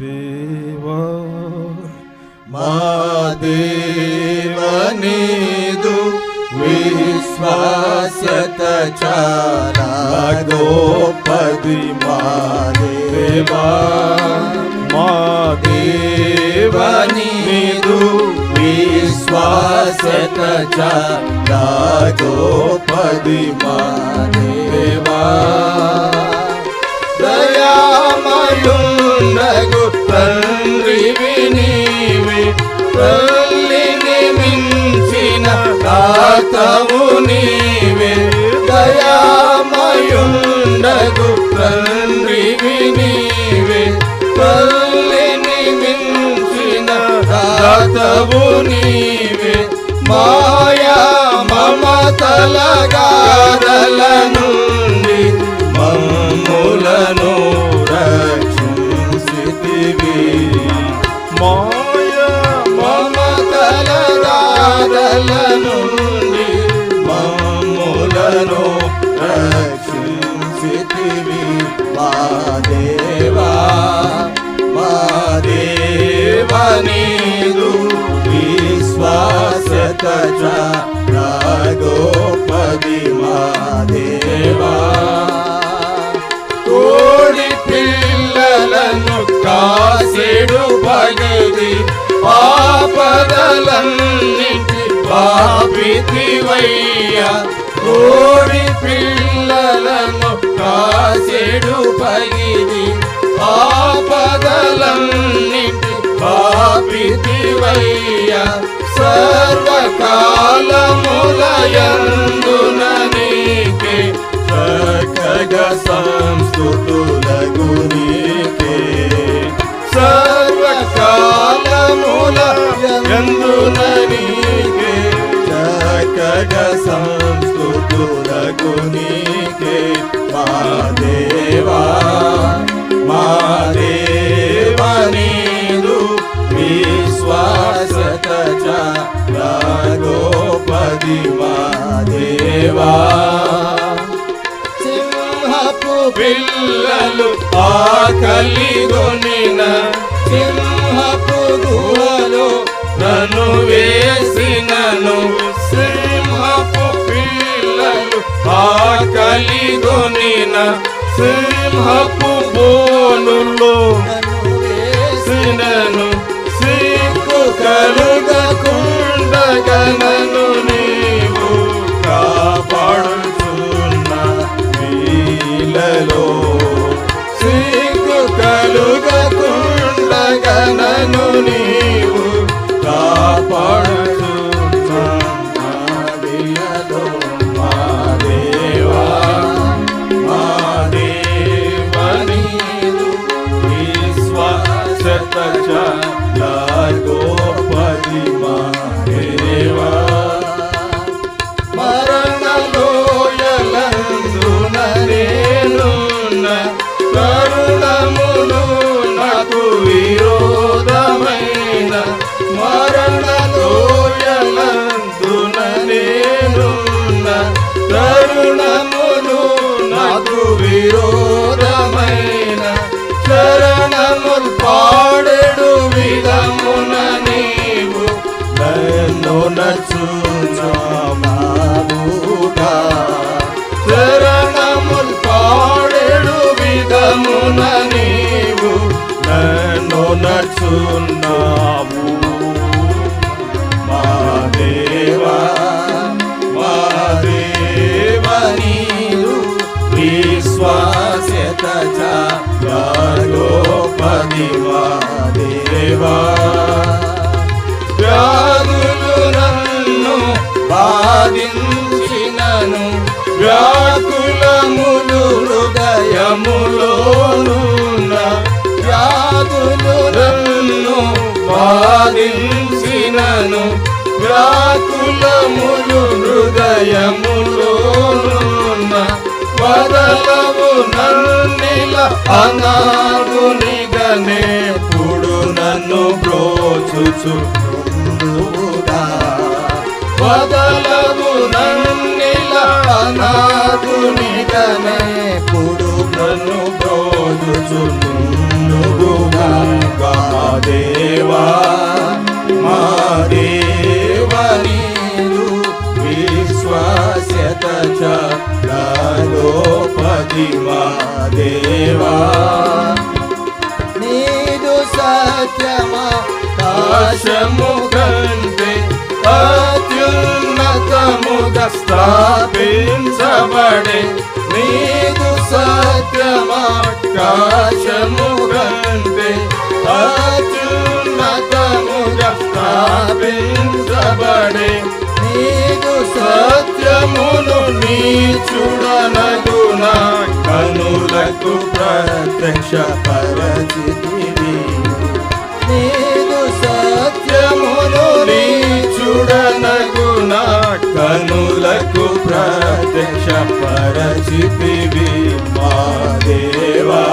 దేవా మా దేవనీదు విశ్వాసత చాలా గోపది మా దేవా మా ప్రభు నీవే మాయా మమతల గారల నుండి మమ్ములను రక్షించితివి. మాయా మమతల గారల విశ్వాసత గోపది మా దేవా కోడి పిల్లలను కాసేడు పగది పాపదలన్నింటి పాపితివయ్యా. కోడి పిల్లలను కాసేడు పగిది పాపదలన్నింటి పాపితివయ్యా. సర్వకాలములయందున నీకే సర్వకాలముల ఎందున నీకే సకగ మా దేవా దేవా సింహపు పిల్లలు ఆకలిగొనిన సింహపు గుహలో నన్ను వేసినను. సింహపు పిల్లలు ఆకలిగొనిన సింహపు బోనులో వేసినను. సిక్కు కలుగకుండగనను నీవు cielo. నేనున్న కరుణములు నాకు విరోధమైన శరణముల్ పాడెడు విధమున నీవు నన్ను నచ్చునామాబుగా శరణముల్ పాడెడు విధమున నీవు నన్ను నచ్చున్నావు దేవా వ్యాధులు నన్ను బాధించినను. వ్యాకులములు హృదయములోనున్న వ్యాధులు నన్ను బాధించినను. వ్యాకులములు హృదయములోనున్న వదల నన్నిల అనాగునిగనే పుడు నన్ను బ్రోచుచు వదలవు నన్నిల అనాథునిగనే పుడు నన్ను బ్రోచుచుగా సత్యమా కాశము అత్యున్నతముగా స్థాపించబడే నీదు సత్యమా? కాశము కంటే అత్యున్నతముగా స్థాపించబడే నీదు సత్యమును నీ చూడనగునా? కనులకు ప్రత్యక్ష పరచితివి నీదు సత్యమును నీ చూడనగునా కనులకు ప్రత్యక్ష పరచితివి మా దేవా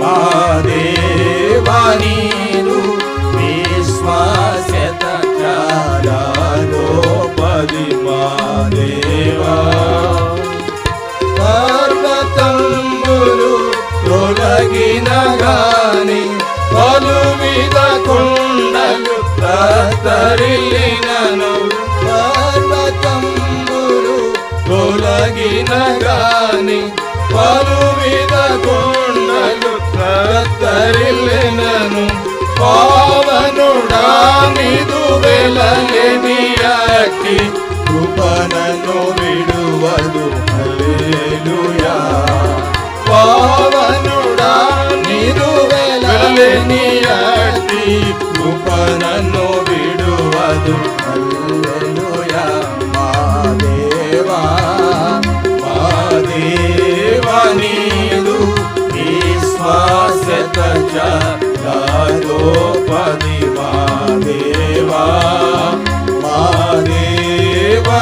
మా దేవా నీరు విశ్వాసత మా దేవా. పర్వతంబులు తొలగిన గాని పలువిధ కొండలు తరిలినను పర్వతంబులు తొలగిన గాని పలువిధ కొండలు తరిలినను పావనుడా నిదు వెలలేని అట్టి కృపణను విడువదు నన్ను విడువదు. హల్లెలూయా మా దేవా మా దేవా నీదు విశ్వాసత చాలోపది మా దేవా మా దేవా